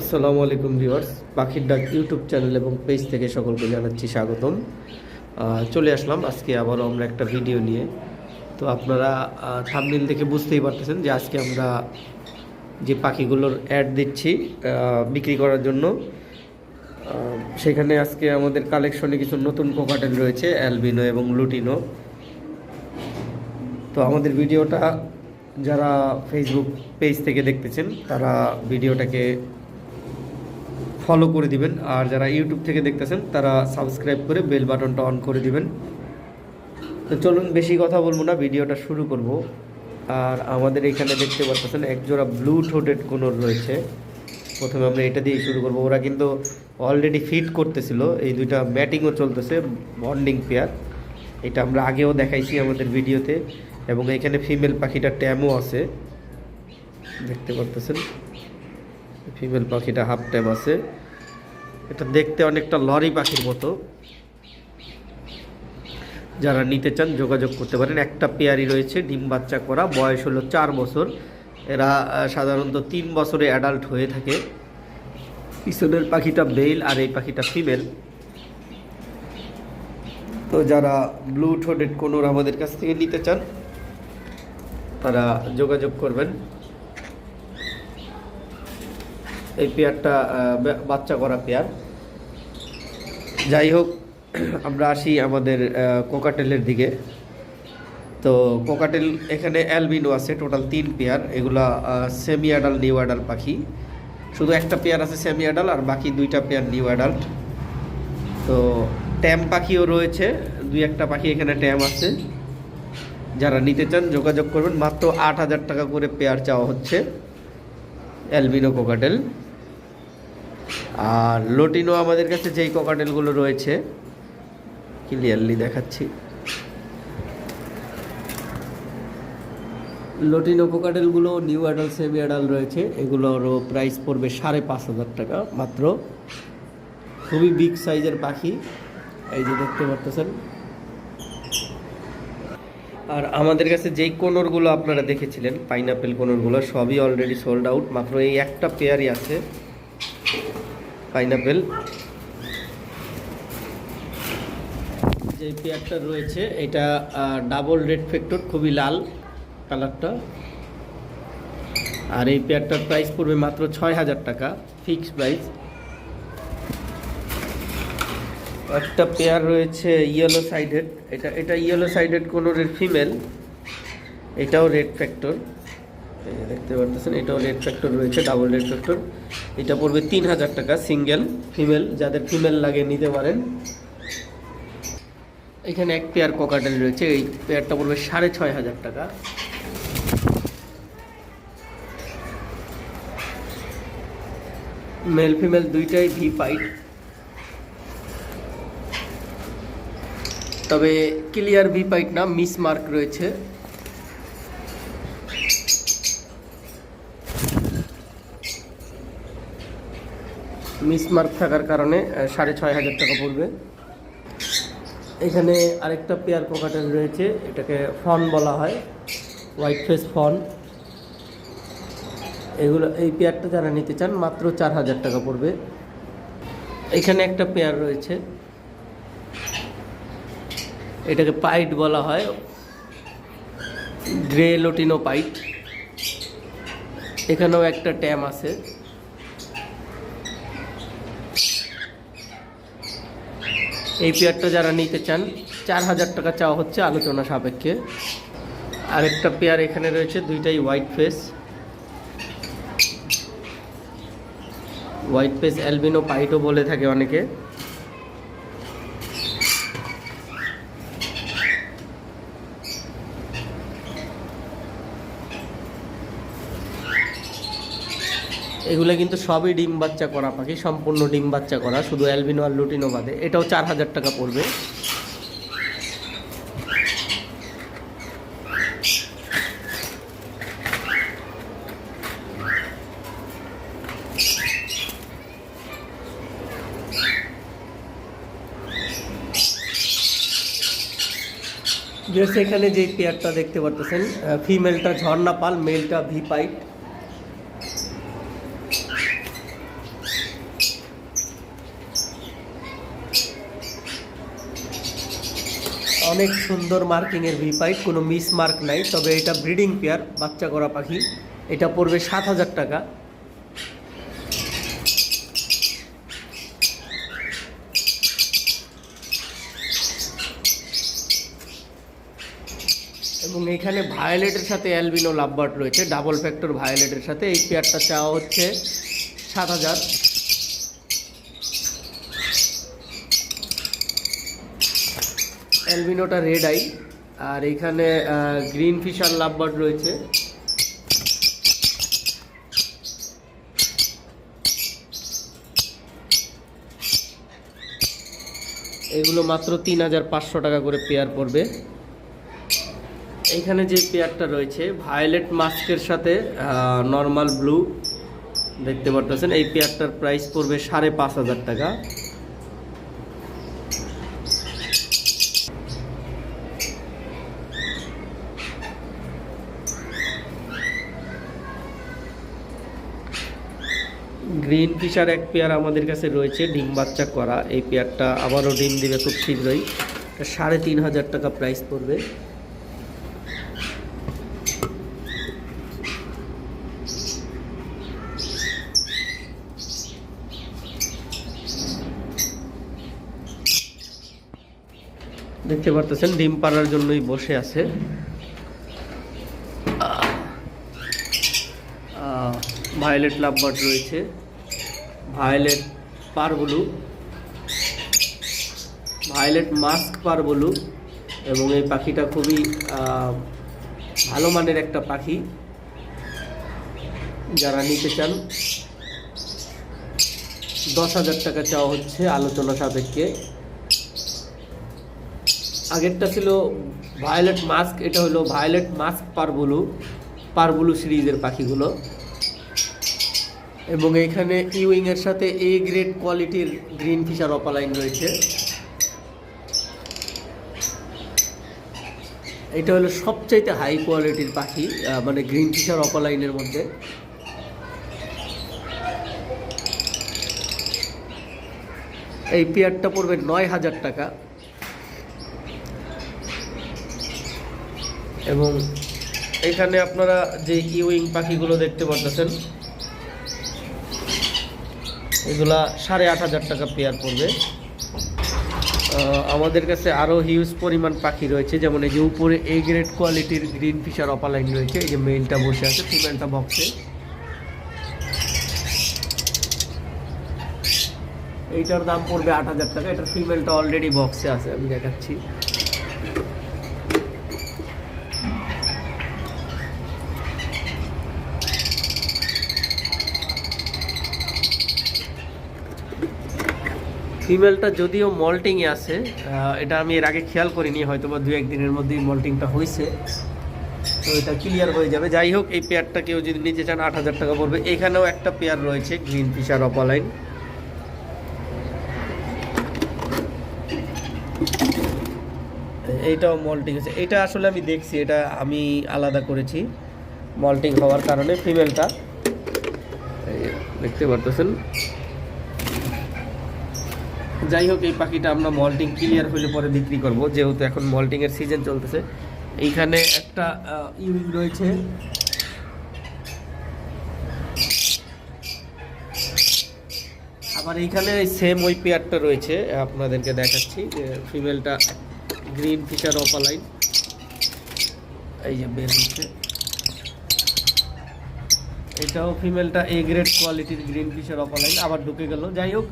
আসসালামু আলাইকুম ভিউয়ার্স, পাখির ডাক ইউটিউব চ্যানেল এবং পেজ থেকে সকলকে জানাচ্ছি স্বাগতম। চলে আসলাম আজকে আবারও আমরা একটা ভিডিও নিয়ে। তো আপনারা থামনিল দেখে বুঝতেই পারতেছেন যে আজকে আমরা যে পাখিগুলোর অ্যাড দিচ্ছি বিক্রি করার জন্য। সেখানে আজকে আমাদের কালেকশনে কিছু নতুন কোকাটেল রয়েছে, অ্যালবিনো এবং লুটিনো। তো আমাদের ভিডিওটা যারা ফেসবুক পেজ থেকে দেখতেছেন, তারা ভিডিওটাকে ফলো করে দিবেন। আর যারা ইউটিউব থেকে দেখতেছেন, তারা সাবস্ক্রাইব করে বেল বাটনটা অন করে দিবেন। তো চলুন, বেশি কথা বলব না, ভিডিওটা শুরু করব। আর আমাদের এখানে দেখতে পাচ্ছেন একজোড়া ব্লু ঠোঁটেড কোনোর রয়েছে। প্রথমে আমরা এটা দিয়ে শুরু করব। ওরা কিন্তু অলরেডি ফিট করতেছিল। এই দুইটা ম্যাটিংও চলতেছে বন্ডিং পেয়ার এটা আমরা আগেও দেখাইছি আমাদের ভিডিওতে। এবং এখানে ফিমেল পাখিটা ট্যামও আছে। দেখতে পারতেছেন ফিমেল পাখিটা হাফ ট্যাম আছে। এটা দেখতে অনেকটা লরি পাখির মতো। যারা নিতে চান, যোগাযোগ করতে পারেন। একটা পেয়ারি রয়েছে, ডিম বাচ্চা করা, বয়স হলো চার বছর। এরা সাধারণত তিন বছরে অ্যাডাল্ট হয়ে থাকে। পিছনের পাখিটা বেল আর এই পাখিটা ফিমেল তো যারা ব্লু ঠোডেড কোনোর আমাদের কাছ থেকে নিতে চান, তারা যোগাযোগ করবেন। এই পেয়ারটা বাচ্চা করা পেয়ার। যাই হোক, আমরা আসি আমাদের কোকাটেলের দিকে। তো কোকাটেল এখানে অ্যালবিনো আছে, টোটাল তিন পেয়ার। এগুলা সেমি অ্যাডাল নিউ অ্যাডাল পাখি। শুধু একটা পেয়ার আছে সেমি অ্যাডাল আর বাকি দুইটা পেয়ার নিউ অ্যাডাল্ট। তো ট্যাম পাখিও রয়েছে, দুই একটা পাখি এখানে ট্যাম আছে। যারা নিতে চান, যোগাযোগ করবেন। মাত্র আট হাজার টাকা করে পেয়ার চাওয়া হচ্ছে অ্যালবিনো কোকাটেল। আর লোটিনো আমাদের কাছে যেই কোকাটেলগুলো রয়েছে ক্লিয়ারলি দেখাচ্ছি। লোটিনো কোকাটেলগুলো নিউ অ্যাডাল সেমি অ্যাডাল রয়েছে, এগুলোরও প্রাইস পড়বে সাড়ে পাঁচ হাজার টাকা মাত্র। খুবই বিগ সাইজের পাখি, এই যে দেখতে পারতেছেন আর আমাদের কাছে যেই কোনরগুলো আপনারা দেখেছিলেন পাইনাপেল কোনরগুলো, সবই অলরেডি সোল্ড আউট মাত্র এই একটা পেয়ারই আছে। পাইনাপেল। যে পেয়ারটা রয়েছে, এটা ডাবল রেড ফ্যাক্টর খুবই লাল কালারটা। আর এই পেয়ারটার প্রাইস পড়বে মাত্র ছয় হাজার টাকা ফিক্সড প্রাইস একটা পেয়ার রয়েছে ইয়েলো সাইডেড এটা এটা ইয়েলো সাইডেড কোনো রেড ফিমেল এটাও রেড ফ্যাক্টর দেখতে পারতেছেন, এটাও রেড ফ্যাক্টর রয়েছে ডাবল রেড ফ্যাক্টর এটা পড়বে তিন হাজার টাকা সিঙ্গেল ফিমেল যাদের ফিমেল লাগে নিতে পারেন। এখানে এক পেয়ার কোকাটেল রয়েছে, এই পেয়ারটা পড়বে সাড়ে ছয় হাজার টাকা। মেল ফিমেল দুইটাই ভি পাইট তবে ক্লিয়ার ভি পাইট না মিস মার্ক রয়েছে। মিস মার্ক থাকার কারণে সাড়ে ছয় হাজার টাকা পড়বে। এখানে আরেকটা পেয়ার কোকাটেল রয়েছে, এটাকে ফন বলা হয়, হোয়াইট ফেস ফন। এগুলো, এই পেয়ারটা যারা নিতে চান, মাত্র চার হাজার টাকা পড়বে। এখানে একটা পেয়ার রয়েছে, এটাকে পাইট বলা হয়, গ্রে লোটিনো পাইট। এখানেও একটা ট্যাম আছে। এই পেয়ারটা যারা নিতে চান, চার হাজার টাকা চাওয়া হচ্ছে আলোচনা সাপেক্ষে। আরেকটা পেয়ার এখানে রয়েছে, দুইটাই white face white face albino পাইটও বলে থাকে অনেকে। এগুলো কিন্তু সবই ডিম বাচ্চা করা পাখি, সম্পূর্ণ ডিম বাচ্চা করা, শুধু অ্যালবিনো আর লুটিনো বাদে। এটাও চার হাজার টাকা পড়বে। জাস্ট এখানে যে পেয়ারটা দেখতে পারতেছেন ফিমেলটা ঝর্ণা পাল মেলটা ভি পাইট। অনেক সুন্দর মার্কিংয়ের ভি পাইপ, কোনো মিস মার্ক নাই, তবে এটা ব্রিডিং পেয়ার, বাচ্চা করা পাখি। এটা পড়বে সাত হাজার টাকা। এবং এখানে ভায়োলেটের সাথে অ্যালবিনো লাভবার্ড রয়েছে, ডাবল ফ্যাক্টর ভায়োলেটের সাথে। এই পেয়ারটা চাওয়া হচ্ছে সাত হাজার। অ্যালবিনোটা রেড আই আর এখানে গ্রিন ফিশার লাভবার্ড রয়েছে। এগুলো মাত্র তিন হাজার পাঁচশো টাকা করে পেয়ার পড়বে। এইখানে যে পেয়ারটা রয়েছে ভায়োলেট মাস্কের সাথে নর্মাল ব্লু দেখতে পারতেছেন, এই পেয়ারটার প্রাইস পড়বে সাড়ে পাঁচ হাজার টাকা। গ্রিন ফিশার এক পেয়ার আমাদের কাছে রয়েছে, ডিম বাচ্চা করা। এই পেয়ারটা আবারও ডিম দিবে খুব শীঘ্রই। সাড়ে তিন হাজার টাকা প্রাইস পড়বে। দেখতে পারতেছেন, ডিম পাড়ার জন্যই বসে আছে। ভায়োলেট লাভবার্ড রয়েছে। Violet parblue, violet mask parblue এবং এই পাখিটা খুবই ভালো মানের একটা পাখি। যারা নিতে চান, দশ হাজার টাকা চাওয়া হচ্ছে আলোচনা সাপেক্ষে। আগেরটা ছিল ভায়োলেট মাস্ক, এটা হলো ভায়োলেট মাস্ক পার পারবুলু পারবুলু সিরিজের পাখিগুলো। এবং এইখানে ইউইং এর সাথে এ গ্রেড কোয়ালিটির গ্রিন ফিশার অপালাইন রয়েছে। এটা হলো সবচাইতে হাই কোয়ালিটির পাখি মানে গ্রিন ফিশার অপালাইনের মধ্যে। এই পেয়ারটা পড়বে নয় হাজার টাকা। এবং এখানে আপনারা যে ইউইং পাখিগুলো দেখতে পারতেছেন এগুলা সাড়ে আট হাজার টাকা পেয়ার পড়বে। আমাদের কাছে আরও হিউজ পরিমাণ পাখি রয়েছে, যেমন এই যে উপরে এ গ্রেড কোয়ালিটির গ্রিন ফিশার অপালাইন রয়েছে, এই যে মেইলটা বসে আছে ফিমেলটা বক্সে এইটার দাম পড়বে আট হাজার টাকা এটার ফিমেলটা অলরেডি বক্সে আছে, আমি দেখাচ্ছি। ফিমেলটা যদিও মল্টিংয়ে আছে এটা আমি এর আগে খেয়াল করিনি হয়তো বা দু একদিনের মধ্যেই মল্টিংটা হয়েছে তো এটা ক্লিয়ার হয়ে যাবে। যাই হোক, এই পেয়ারটা কেউ যদি নিতে চান, আট হাজার টাকা পড়বে। এখানেও একটা পেয়ার রয়েছে গ্রিন ফিশার অপালাইন এইটাও মল্টিং আছে। এটা আসলে আমি দেখছি, এটা আমি আলাদা করেছি মল্টিং হওয়ার কারণে ফিমেলটা দেখতে পারতেছেন? যাই হোক এই পাখিটা আমরা মল্টিং ক্লিয়ার হলে পরে বিক্রি করব, যেহেতু এখন মল্টিং এর সিজন চলতেছে। এইখানে একটা ইউইং রয়েছে। আবার এইখানে সেম ওই পেয়ারটা রয়েছে, আপনাদেরকে দেখাচ্ছি, যে ফিমেলটা গ্রিন ফিশার অপালাইন এই যে বের হচ্ছে। এটাও ফিমেলটা এ গ্রেড কোয়ালিটির গ্রিন ফিশার অপালাইন আবার ঢুকে গেল। যাই হোক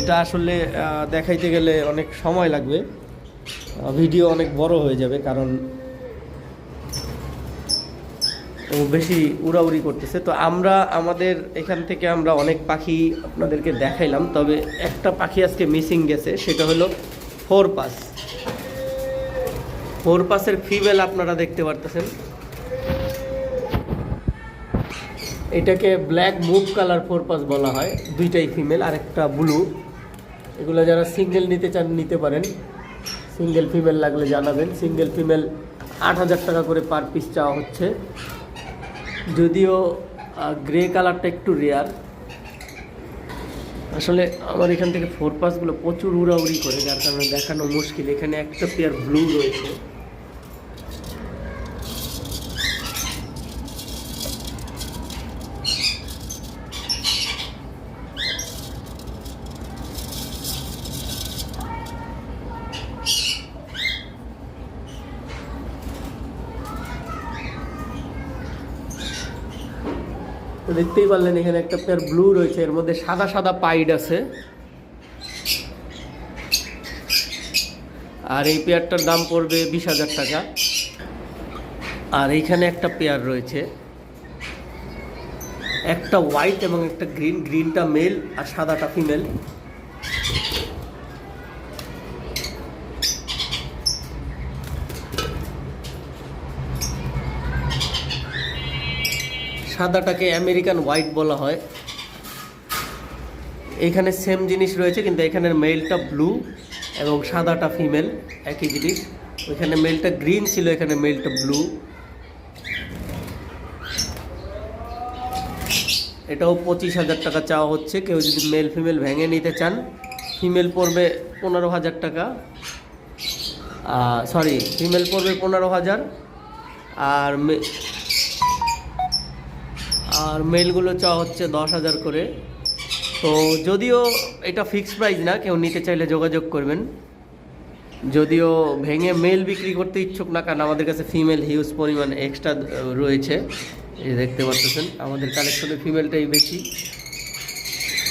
এটা আসলে দেখাইতে গেলে অনেক সময় লাগবে। ভিডিও অনেক বড় হয়ে যাবে কারণ ও বেশি উড়াউড়ি করতেছে। তো আমরা, আমাদের এখান থেকে আমরা অনেক পাখি আপনাদেরকে দেখাইলাম, তবে একটা পাখি আজকে মিসিং গেছে, সেটা হলো ফোর পাস ফোর পাসের ফিমেল আপনারা দেখতে পারতেছেন। এটাকে black mauve colour four pass বলা হয়। দুইটাই ফিমেল আর একটা ব্লু এগুলো যারা সিঙ্গেল নিতে চান, নিতে পারেন। সিঙ্গেল ফিমেল লাগলে জানাবেন। সিঙ্গেল ফিমেল আট হাজার টাকা করে পার পিস চাওয়া হচ্ছে। যদিও গ্রে কালারটা একটু রেয়ার আসলে আমার এখান থেকে ফোর পাসগুলো প্রচুর উড়াউড়ি করে, যার কারণে দেখানো মুশকিল। এখানে একটা পেয়ার ব্লু রয়েছে। দেখতেই পারলেন এখানে একটা আপনার ব্লু রয়েছে, এর মধ্যে সাদা সাদা পাইড আছে। আর এই পেয়ারটার দাম পড়বে বিশ হাজার টাকা। আর এইখানে একটা পেয়ার রয়েছে। একটা হোয়াইট এবং একটা গ্রিন গ্রিনটা মেল আর সাদাটা ফিমেল সাদাটাকে আমেরিকান হোয়াইট বলা হয়। এখানে সেম জিনিস রয়েছে, কিন্তু এখানের মেলটা ব্লু এবং সাদাটা ফিমেল একই জিনিস। ওইখানে মেলটা গ্রিন ছিল, এখানে মেলটা ব্লু এটাও পঁচিশ হাজার টাকা চাওয়া হচ্ছে। কেউ যদি মেল ফিমেল ভেঙে নিতে চান ফিমেল পড়বে পনেরো হাজার টাকা। সরি ফিমেল পড়বে পনেরো হাজার। আর আর মেলগুলো চাওয়া হচ্ছে দশ হাজার করে। তো যদিও এটা ফিক্সড প্রাইস না, কেউ নিতে চাইলে যোগাযোগ করবেন। যদিও ভেঙে মেল বিক্রি করতে ইচ্ছুক না, কারণ আমাদের কাছে ফিমেল হিউজ পরিমাণ এক্সট্রা রয়েছে। এই দেখতে পাচ্ছেন, আমাদের কালেকশনে ফিমেলটাই বেশি।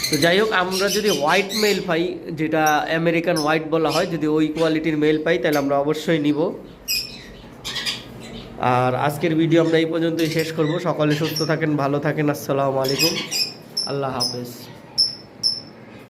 তো যাই হোক, আমরা যদি হোয়াইট মেল পাই, যেটা আমেরিকান হোয়াইট বলা হয়, যদি ওই কোয়ালিটির মেল পাই, তাহলে আমরা অবশ্যই নিব। আর আজকের ভিডিও আমরা এই পর্যন্তই শেষ করব। সকলে সুস্থ থাকেন, ভালো থাকেন, আসসালামু আলাইকুম। আল্লাহ হাফেজ।